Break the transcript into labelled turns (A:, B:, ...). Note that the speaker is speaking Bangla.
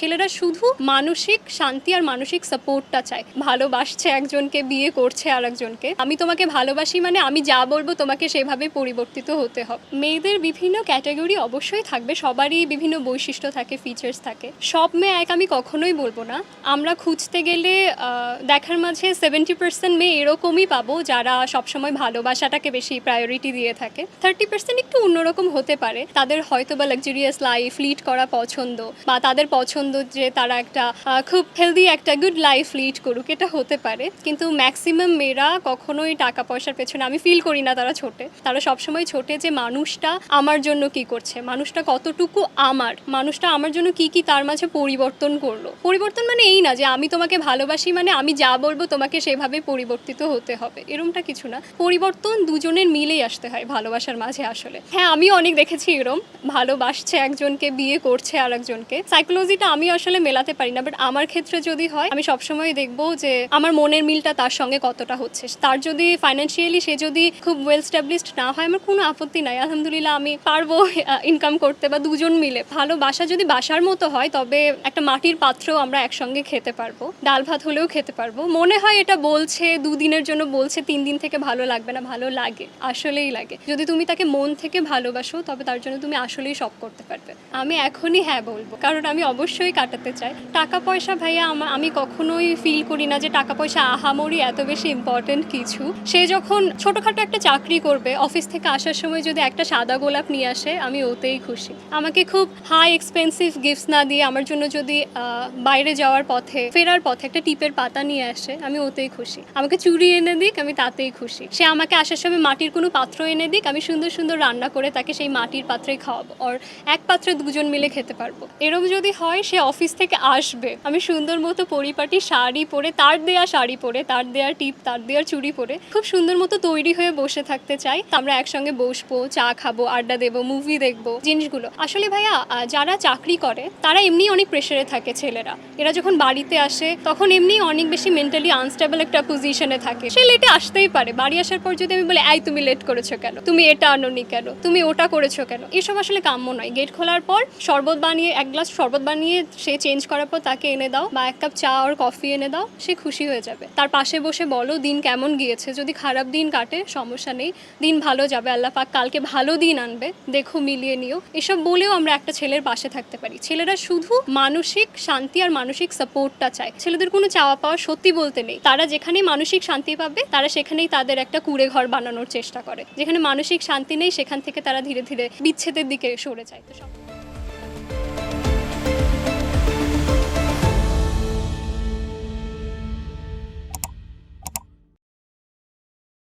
A: ছেলেরা শুধু মানসিক শান্তি আর মানসিক সাপোর্টটা চায়। ভালোবাসছে একজনকে, বিয়ে করছে আর একজনকে আমি তোমাকে ভালোবাসি মানে আমি যা বলব তোমাকে সেভাবে পরিবর্তিত হতে হবে। মেয়েদের বিভিন্ন ক্যাটাগরি অবশ্যই থাকবে, সবারই বিভিন্ন বৈশিষ্ট্য থাকে ফিচার্স থাকে। সব মেয়ে এক আমি কখনোই বলব না। আমরা খুঁজতে গেলে দেখার মাঝে সেভেন্টি পার্সেন্ট মেয়ে এরকমই পাবো যারা সবসময় ভালোবাসাটাকে বেশি প্রায়োরিটি দিয়ে থাকে। থার্টি পার্সেন্ট একটু অন্যরকম হতে পারে। তাদের হয়তো বা লাক্সারিয়াস লাইফ লিড করা পছন্দ বা তাদের পছন্দ যে তারা একটা খুব হেলদি একটা গুড লাইফ লিড করুক, এটা হতে পারে। কিন্তু ম্যাক্সিমাম মেয়েরা কখনোই টাকা পয়সার পেছনে আমি ফিল করি না তারা ছোটে। তারা সবসময় ছোটে যে মানুষটা আমার জন্য কি করছে, মানুষটা কতটুকু আমার, মানুষটা আমার জন্য কি কি তার মাঝে পরিবর্তন করল। পরিবর্তন মানে এই না যে আমি তোমাকে ভালোবাসি মানে আমি যা বলব তোমাকে সেভাবে পরিবর্তিত হতে হবে, এরমটা কিছু না। পরিবর্তন দুজনের মিলেই আসতে হয় ভালোবাসার মাঝে আসলে। হ্যাঁ আমি অনেক দেখেছি এরম, ভালোবাসছে একজনকে, বিয়ে করছে আর একজনকে সাইকোলজিটা আমি আসলে মেলাতে পারি না বাট আমার ক্ষেত্রে যদি হয়, আমি সবসময় দেখব যে আমার মনের মিলটা তার সঙ্গে কতটা হচ্ছে। তার যদি ফাইন্যান্সিয়ালি সে যদি খুব ওয়েল স্টাবলিশড না হয়, আমার কোনো আপত্তি নাই। আলহামদুলিল্লাহ আমি পারব ইনকাম করতে বা দুজন মিলে। ভালোবাসা যদি বাসার মতো হয়, তবে একটা মাটির পাত্রেও আমরা একসঙ্গে খেতে পারব। ডাল ভাত হলেও খেতে পারব। মনে হয় এটা বলছে, দুদিনের জন্য বলছে, তিন দিন থেকে ভালো লাগবে না, ভালো লাগে, আসলেই লাগে। যদি তুমি তাকে মন থেকে ভালোবাসো, তবে তার জন্য তুমি আসলেই সব করতে পারবে। আমি এখনই হ্যাঁ বলব, কারণ আমি অবশ্যই কাটাতে চাই টাকা পয়সা ভাইয়া, আমা- কখনোই ফিল করি না যে টাকা পয়সা আহামরি এত বেশি ইম্পর্টেন্ট কিছু। সে যখন ছোটোখাটো একটা চাকরি করবে অফিস থেকে আসার সময় যদি একটা সাদা গোলাপ নিয়ে আসে, আমি ওতেই খুশি। আমাকে খুব হাই এক্সপেন্সিভ গিফটস না দিয়ে আমার জন্য যদি বাইরে যাওয়ার পথে, ফেরার পথে একটা টিপের পাতা নিয়ে আসে, আমি ওতেই খুশি। আমাকে চুরি এনে দিক, আমি তাতেই খুশি। সে আমাকে আসার সময় মাটির কোনো পাত্র এনে দিক, আমি সুন্দর সুন্দর রান্না করে তাকে সেই মাটির পাত্রে খাওয়াবো। আর এক পাত্রে দুজন মিলে খেতে পারব। এরকম যদি হয় সে অফিস থেকে আসবে। আমি সুন্দর মতো পরিপাটি শাড়ি পরে, তার দেয়া শাড়ি পরে, তার দেয়া টিপ, তার দেওয়ার চুড়ি পরে, খুব সুন্দর মতো তৈরি হয়ে বসে থাকতে চাই। আমরা একসঙ্গে বসবো, চা খাব, আড্ডা দেবো মুভি দেখব, জিনিসগুলো। আসলে ভাইয়া যারা চাকরি করে, তারা এমনি অনেক প্রেশারে থাকে ছেলেরা। এরা যখন বাড়িতে আসে, তখন এমনি অনেক বেশি মেন্টালি আনস্টেবল একটা পজিশনে থাকে। সে লেটে আসতেই পারে। বাড়ি আসার পর যদি আমি বলি, এই, তুমি লেট করেছ কেন? তুমি এটা আনোনি কেন? তুমি ওটা করেছ কেন? এসব আসলে কাম্য নয়। গেট খোলার পর, শরবত বানিয়ে, এক গ্লাস শরবত বানিয়ে সে চেঞ্জ করার পর তাকে এনে দাও, বা এক কাপ চা আর কফি এনে দাও, সে খুশি হয়ে যাবে। তার পাশে বসে বলো, দিন কেমন গিয়েছে? যদি খারাপ দিন কাটে, সমস্যা নেই। দিন ভালো যাবে, আল্লাহ পাক কালকে ভালো দিন আনবে। দেখো, মিলিয়ে নিও। এসব বলেও আমরা একটা ছেলের পাশে থাকতে পারি। ছেলেরা শুধু মানসিক শান্তি আর মানসিক সাপোর্টটা চায়। ছেলেদের কোনো চাওয়া পাওয়া সত্যি বলতে নেই। তারা যেখানেই মানসিক শান্তি পাবে, তারা সেখানেই তাদের একটা কুড়ে ঘর বানানোর চেষ্টা করে। যেখানে মানসিক শান্তি নেই, সেখান থেকে তারা ধীরে ধীরে বিচ্ছেদের দিকে সরে যায়। তো সব